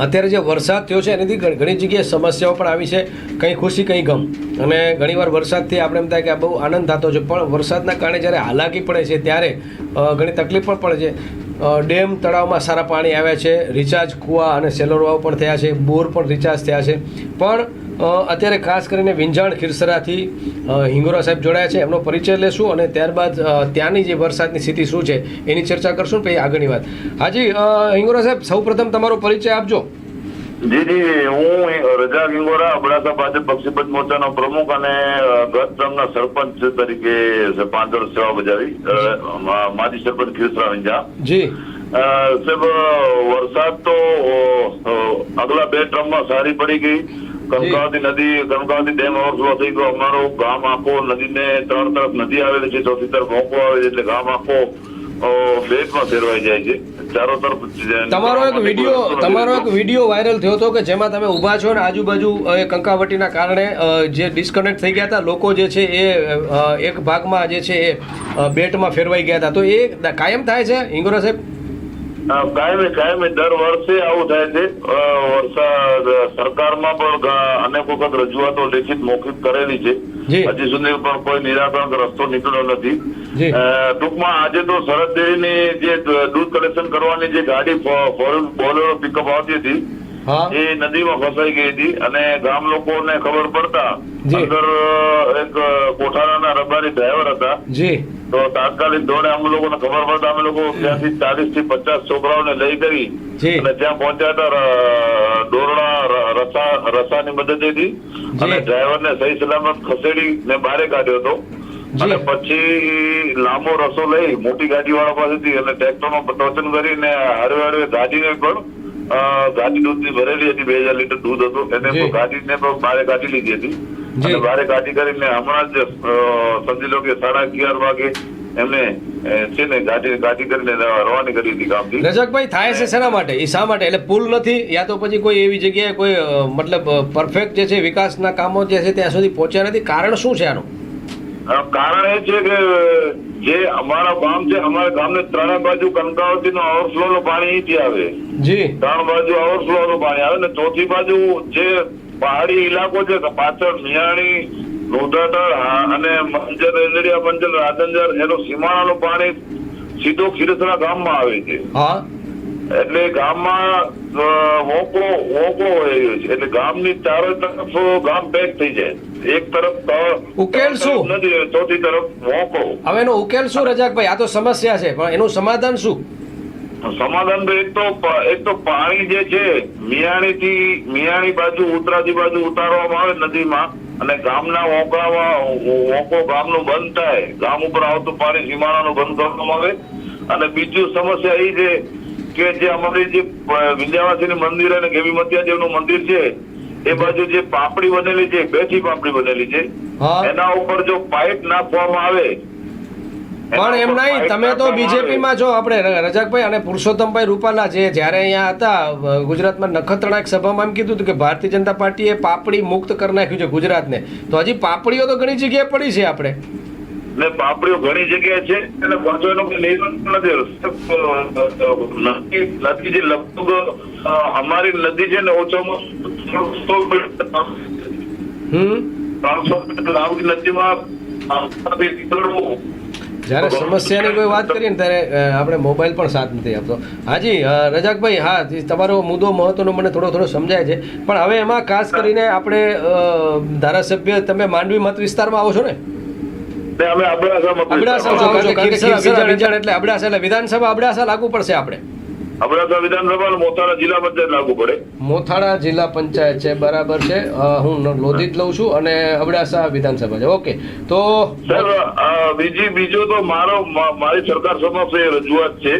અત્યારે જે વરસાદ થયો છે, એનાથી ઘણી જગ્યાએ સમસ્યાઓ પણ આવી છે. કંઈ ખુશી, કંઈ ગમ. અને ઘણીવાર વરસાદથી આપણે એમ થાય કે બહુ આનંદ થતો છે. પણ વરસાદના કારણે જ્યારે હાલાકી પડે છે, ત્યારે ઘણી તકલીફ પણ પડે છે. ડેમ તળાવમાં સારા પાણી આવ્યા છે. રિચાર્જ કૂવા અને સેલોરવાઓ પણ થયા છે. બોર પણ રિચાર્જ થયા છે. પણ અત્યારે ખાસ કરીને વિંજાણ ખીરસરાથી હિંગોરા સાહેબ જોડાયા છે. એમનો પરિચય લેશું અને ત્યારબાદ ત્યાંની જે વરસાદની સ્થિતિ શું છે, એની ચર્ચા કરશું. પછી આગળની વાત. હાજી હિંગોરા સાહેબ, સૌપ્રથમ તમારો પરિચય આપજો. જી જી હું રજા ગિંગોરા અબડાસા ભાજપ પક્ષીપત મોરચાનો પ્રમુખ અને ગત ટર્મના સરપંચ તરીકે પાંચ વર્ષ સેવા બજાવી. માજી સરપંચ ખીરસરા વિંજા જી. સાહેબ વરસાદ તો આગલા બે ટ્રમમાં સારી પડી ગઈ. કનકાવતી નદી કનકાવતી ડેમ ઓવરફ્લો થઈ ગયો. અમારો ગામ આખો નદીને ત્રણ તરફ નદી આવેલી છે ચોથી તરફ મોકો આવે એટલે ગામ આખો અ, ફેરવાઈ જાય છે. ચારો તરફ તમારો એક વીડિયો તમારો એક વીડિયો વાયરલ થયો હતો કે જેમાં તમે ઊભા છો ને આજુબાજુ એ કંકાવટીના કારણે જે ડિસ્કનેક્ટ થઈ ગયા હતા લોકો જે છે એ એક ભાગમાં જે છે એ બેટમાં ફેરવાઈ ગયા હતા. તો એ કાયમ થાય છે હિંગોરા સાહેબ? કાયમે કાયમી દર વર્ષે આવું થાય છે. વરસાદ સરકારમાં પણ અનેક વખત રજૂઆતો લેખિત મોકિત કરેલી છે. હજી સુધી પણ કોઈ નિરાકરણ રસ્તો નીકળ્યો નથી. ટૂંકમાં આજે તો સરહદ ડેરીની જે દૂધ કલેક્શન કરવાની જે ગાડી બોલેરો પિકઅપ આવતી હતી એ નદીમાં ફસાઈ ગઈ હતી અને ગામ લોકોને ખબર પડતા અંદર એક કોઠારાના રબારી ડ્રાઈવર હતા. તો તાત્કાલિક ધોરણે અમે લોકોને ખબર પડતા અમે લોકો ત્યાંથી ચાલીસથી પચાસ છોકરાઓને લઈ ગઈ અને ત્યાં પહોંચ્યા હતા દોરડા રસા રસાની મદદેથી. અને ડ્રાઈવરને સહી સલામત ખસેડી ને બહાર કાઢ્યો હતો. અને પછી લાંબો રસો લઈ મોટી ગાડી વાળા પાસેથી એટલે ટ્રેક્ટર નો ટોચન કરીને હળવે હળવે ગાડીને પણ ગાડી દૂધની ભરેલી હતી બે હજાર લીટર દૂધ હતું. એને ગાડીને પણ બારે કાઢી લીધી હતી. અને બારે કાઢી કરીને હમણાં જ સમજી લો કે સાડા અગિયાર વાગે એમને છે ને ગાડી ગાડી કરીને રવાની કરી હતી ગામથી. રજકભાઈ થાય છે શેના માટે? એ શા માટે? એટલે પુલ નથી યા તો પછી કોઈ એવી જગ્યાએ કોઈ મતલબ પરફેક્ટ જે છે વિકાસના કામો જે છે ત્યાં સુધી પહોંચ્યા નથી? કારણ શું છે આનું? કારણ એ છે કે જે અમારા ગામ છે અમારા ગામને ત્રણે બાજુ કંકાવતી નો ઓવરફ્લો નું પાણી અહીંથી આવે. જી. ત્રણ બાજુ ઓવરફ્લો નું પાણી આવે ને ચોથી બાજુ જે પહાડી ઇલાકો છે પાછળ મિયાણી લોધાતર અને મંજર રેલડિયા મંજર એનો એનું સીમાડાનું પાણી સીધો ખીરસરા ગામમાં આવે છે. એટલે ગામમાં હોકો છે એટલે ગામની ચારો તરફ ગામ પેક થઈ જાય. એક તરફ ઉકેલ શું? નથી ચોથી તરફ હોકો હવે એનો ઉકેલ શું રજાકભાઈ આ તો સમસ્યા છે પણ એનું સમાધાન શું? સમાધાન તો એક તો એક તો પાણી જે છે મિયાણી થી મિયાણી બાજુ ઉત્તરાજી બાજુ ઉતારવામાં આવે નદીમાં અને ગામના વોંકામાં હોકો ગામનું બંધ થાય. ગામ ઉપર આવતું પાણી સીમાડાનું બંધ કરવામાં આવે. અને બીજું સમસ્યા એ છે કે જે અમારી જે વિંધ્યાવાસીની મંદિર અને ગેવી મત્યાદેવનું મંદિર છે એ બાજુ જે પાપડી બનેલી છે બેઠી પાપડી બનેલી છે એના ઉપર જો પાઇપ નાખવામાં આવે પણ એમ નહીં તમે તો બીજેપીમાં જો આપણે રજાકભાઈ અને પુરુષોત્તમભાઈ રૂપાલા જે જ્યારે અહીંયા હતા ગુજરાતમાં નખત્રાણા એક સભામાં એમ કીધું કે ભારતીય જનતા પાર્ટીએ પાપડી મુક્ત કરી નાખ્યું છે ગુજરાતને. તો હજી પાપડીઓ તો ઘણી જગ્યાએ પડી છે આપણે. ને પાપડીઓ ઘણી જગ્યાએ છે અને પાછો એનો નથી નદી જે લગભગ અમારી નદી છે ને ઓછામાં ત્રણસો મીટર હમ? ત્રણસો મીટર લાંબી નદીમાં જ્યારે સમસ્યાની કોઈ વાત કરીએ ને ત્યારે આપણે મોબાઈલ પણ સાથ નથી આપતો. હાજી રજાકભાઈ હા તમારો મુદ્દો મહત્વનો મને થોડો થોડો સમજાય છે. પણ હવે એમાં ખાસ કરીને આપણે ધારાસભ્ય તમે માંડવી મત વિસ્તારમાં આવો છો ને? અમે અબડાસા એટલે એટલે વિધાનસભા અબડાસા લાગુ પડશે આપણે. અબડાસા વિધાનસભા અને જિલ્લા પંચાયત લાગુ પડે. મોથાળા જિલ્લા પંચાયત છે બરાબર છે. હું લોધિત લઉં છું અને અબડાસા વિધાનસભા છે. ઓકે તો સર બીજી બીજો તો મારો મારી સરકાર સમક્ષ એ રજૂઆત છે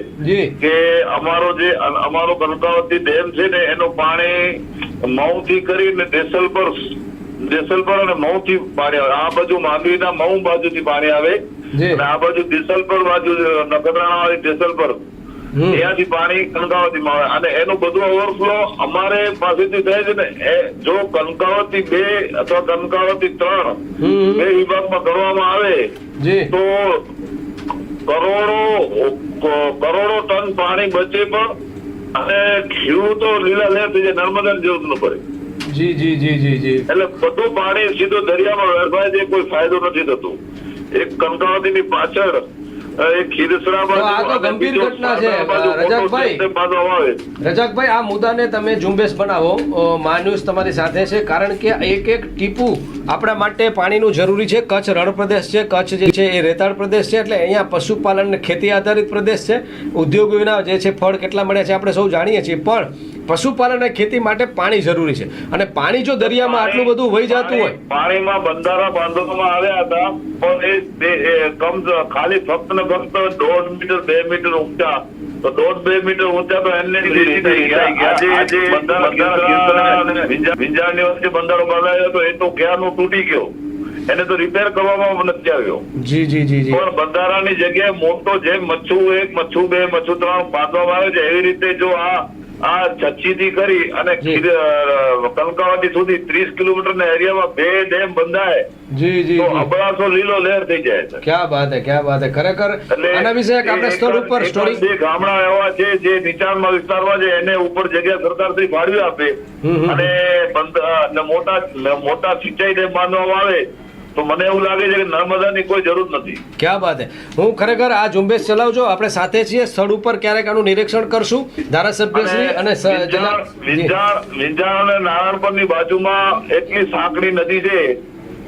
કે અમારો જે અમારો કનકાવતી ડેમ છે ને એનું પાણી મઉ થી કરીને દેસલ પર દેસલ પર અને મઉ થી પાણી આવે. આ બાજુ માંડવીના મઉ બાજુ થી પાણી આવે. અને આ બાજુ દેસલ પર બાજુ નખત્રાણા વાળી દેસલ પર ત્યાંથી પાણી કંકાવતી માં આવે અને એનું બધું ઓવરફ્લો અમારે પાસેથી થાય છે ને એ જો કંકાવતી બે અથવા કંકાવતી ત્રણ. બે વિભાગમાં કરવામાં આવે તો કરોડો કરોડો ટન પાણી બચે પણ અને ખેડૂતો લીલા લેર થઈ જાય નર્મદા જરૂર ન પડે. જી જી જી જી જી. એટલે બધું પાણી સીધું દરિયામાં વેડફાય છે કોઈ ફાયદો નથી થતો. એક કંકાવતીની પાછળ એક ખીરસરા તો આ તો ગંભીર ઘટના છે, સાબરા બાજુ મોટો રજાકભાઈ. આ મુદ્દાને તમે ઝુંબેશ બનાવો. મા ન્યૂઝ તમારી સાથે છે કારણ કે એક એક ટીપુ આપણા માટે પાણીનું જરૂરી છે. કચ્છ રણ પ્રદેશ છે કચ્છ જે છે એ રેતાળ પ્રદેશ છે એટલે અહીંયા પશુપાલન ખેતી આધારિત પ્રદેશ છે. ઉદ્યોગ વિના જે છે ફળ કેટલા મળ્યા છે આપણે સૌ જાણીએ છીએ. પણ પશુપાલન અને ખેતી માટે પાણી જરૂરી છે. અને પાણી જો દરિયામાં આટલું બધું વહી જતું હોય પાણીમાં બંધારા બાંધવામાં આવ્યા હતા પણ એ કમ ખાલી ફક્ત ને ફક્ત દોઢ મીટર બે મીટર ઊંચા. તો દોઢ બે મીટર ઊંચા તો એમને વિંજાની વચ્ચે બંધારો બાંધાયો તો એ તો ક્યારનું તૂટી ગયો? એને તો રિપેર કરવામાં નથી આવ્યો. જી જી જી જી. પણ બંધારાની જગ્યાએ મોટો જે મચ્છુ એક મચ્છુ બે મચ્છુ ત્રણ બાંધવામાં આવે છે. એવી રીતે જો આ આ છચ્ચીથી કરી અને કંકાવટી સુધી ત્રીસ કિલોમીટર ના એરિયામાં બે ડેમ બંધાય જી જી અબડાસો લીલો લહેર થઈ જાય છે. ક્યાં બાત હે ક્યાં બાત હે. ખરેખર આના વિશે એક આપણે સ્થળ ઉપર સ્ટોરી બે ગામડા એવા છે જે નીચાણમાં વિસ્તારમાં છે એને ઉપર જગ્યા સરકારથી ફાળવી આપે. અને બંધ- અને મોટા મોટા સિંચાઈ ડેમ બાંધવામાં આવે. તો મને એવું લાગે છે કે નર્મદાની કોઈ જરૂર નથી ક્યાં બાત હું ખરેખર આ ઝુંબેશ ચલાવજો આપણે સાથે છીએ સ્થળ ઉપર ક્યારેક આનું નિરીક્ષણ કરશું ધારાસભ્યશ્રી અને વિંજાણ. વિંજાણ અને નારાયણપુરની બાજુમાં એટલી સાંકડી નદી છે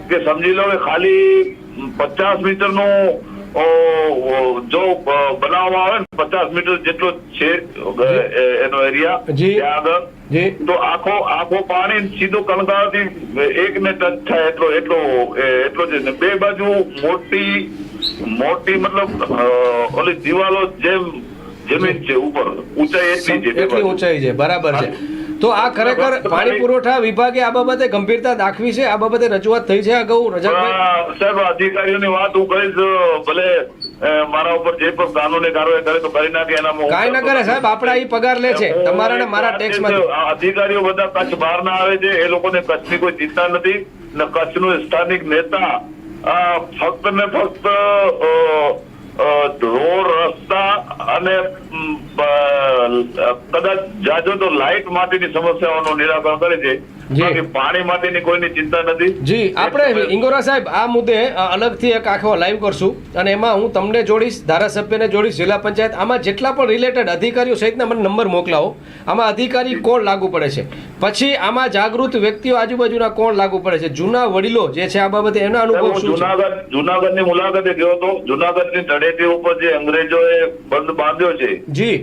કે સમજી લો કે ખાલી પચાસ મીટરનું ઓ, ઓ, જો બનાવવામાં આવે ને પચાસ મીટર જેટલો છે એનો એરિયા ત્યાં આગળ તો આખો આખો પાણી સીધો કણકાળથી એક ને ટચ થાય એટલો એટલો એટલો છે બે બાજુ મોટી મોટી મતલબ ઓલી દિવાલો જેમ જમીન છે ઉપર ઊંચાઈ એટલી છે એટલી ઊંચાઈ છે બરાબર છે. તો આ ખરેખર પાણી પુરવઠા વિભાગે આ બાબતે ગંભીરતા દાખવી છે? આ બાબતે રજૂઆત થઈ છે અગાઉ રજાકભાઈ? સાહેબ અધિકારીઓની વાત હું કહીશ ભલે મારા ઉપર જે પણ કાનૂની કાર્યવાહી કરે તો કરી નાખે એનામાં કાંઈ ના કરે સાહેબ આપણા એ પગાર લે છે. તમારા ને મારા ટેક્સમાંથી. અધિકારીઓ બધા કચ્છ બહાર ના આવે છે એ લોકોને કચ્છની કોઈ ચિંતા નથી ને કચ્છનો સ્થાનિક નેતા ફક્ત ને ફક્ત રોડ રસ્તા અને કદાચ જાજો તો લાઇટ માટેની સમસ્યાઓનું નિરાકરણ કરે છે. પાણી માટેની કોઈની ચિંતા નથી. જી આપણે ઇંગોરા સાહેબ આ મુદ્દે અલગથી એક આખો લાઈવ કરશું. અને એમાં હું તમને જોડીશ ધારાસભ્યને જોડીશ જિલ્લા પંચાયત. આમાં જેટલા પણ રિલેટેડ અધિકારીઓ સહિતના મને નંબર મોકલાવો. આમાં અધિકારી કોણ લાગુ પડે છે? પછી આમાં જાગૃત વ્યક્તિઓ આજુબાજુના કોણ લાગુ પડે છે? જૂના વડીલો જે છે આ બાબતે એના અનુભવ જુનાગઢ શું જુનાગઢ જુનાગઢની મુલાકાતે ગયો હતો. જુનાગઢની તળેટી ઉપર જે અંગ્રેજોએ બંધ બાંધ્યો છે. જી.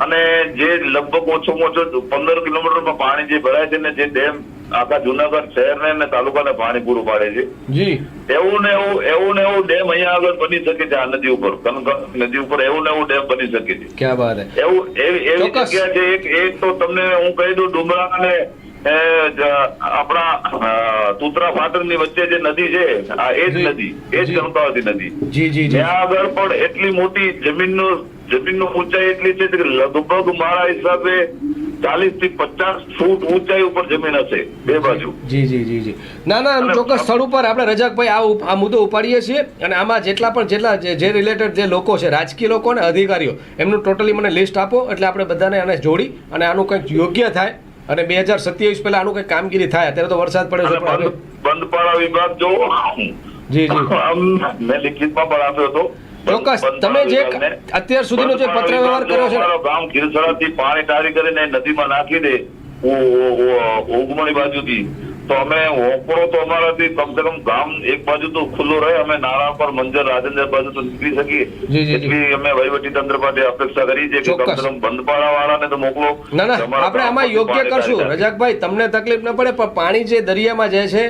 અને જે લગભગ ઓછો ઓછો પંદર કિલોમીટરમાં પાણી જે ભરાય છે ને જે ડેમ આખા જુનાગઢ શહેરને ને તાલુકાને પાણી પૂરું પાડે છે. જી. એવું ને એવું એવું ને એવું ડેમ અહીંયા આગળ બની શકે છે આ નદી ઉપર નદી ઉપર એવું ને એવું ડેમ બની શકે છે. ક્યાં એવું એવી એવી જગ્યા છે. એક એક તો તમને હું કહી દઉં ડુમરા અને આપણા તુતરા ફાટરની વચ્ચે જે નદી છે આ એ જ નદી એ જ જી. નદી. જી જી જી. ત્યાં આગળ પણ એટલી મોટી જમીનનું જમીનનું ઊંચાઈ એટલી છે કે લગભગ મારા હિસાબે ચાલીસથી પચાસ ફૂટ ઊંચાઈ ઉપર જમીન હશે બે બાજુ. જી જી જી જી. ના ના ચોક્કસ સ્થળ ઉપર આપણે રજાકભાઈ આ આ મુદ્દો ઉપાડીએ છીએ અને આમાં જેટલા પણ જેટલા જે- રિલેટેડ જે લોકો છે રાજકીય લોકો અને અધિકારીઓ એમનું ટોટલી મને લિસ્ટ આપો એટલે આપણે બધાને આને જોડી અને આનું કંઈક યોગ્ય થાય અને બે હજાર સત્યાવીસ પહેલા આનું કંઈક કામગીરી થાય. અત્યારે તો વરસાદ પડ્યો છે પણ બંધ બંધપાડા વિભાગ જો જી જી. મેં લિખિતમાં પણ આપ્યો હતો. ચોક્કસ તમે જે અત્યાર સુધીનો જે પત્ર વ્યવહાર કર્યો છે ગામ ખીરસરાથી પાણી ટાળી કરીને નદીમાં નાખી દે. ઓગમણી બાજુથી તો અમે હોપરો તો અમારાથી કમસે કમ ગામ એક બાજુ તો ખુલ્લું રહે અમે નારાયણ પર મંજર રાજેન્દ્ર બાજુ તો નીકળી શકીએ. એટલી અમે વહીવટી તંત્ર પાસે અપેક્ષા કરી છે કે. કમસે કમ બંધપાડા વાળાને તો મોકલો. ના ના આપણે આમાં યોગ્ય કરશું. રજાકભાઈ તમને તકલીફ ન પડે પણ પાણી જે દરિયામાં જાય છે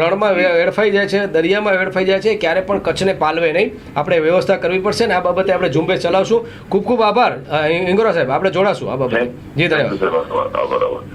રણમાં વેડફાઈ જાય છે દરિયામાં વેડફાઈ જાય છે ક્યારે પણ કચ્છને પાલવે નહીં. આપણે વ્યવસ્થા કરવી પડશે ને આ બાબતે આપણે ઝુંબેશ ચલાવશું. ખૂબ ખૂબ આભાર. ઇંગોરા સાહેબ આપણે જોડાશું આ બાબતે. જી ધન્યવાદ.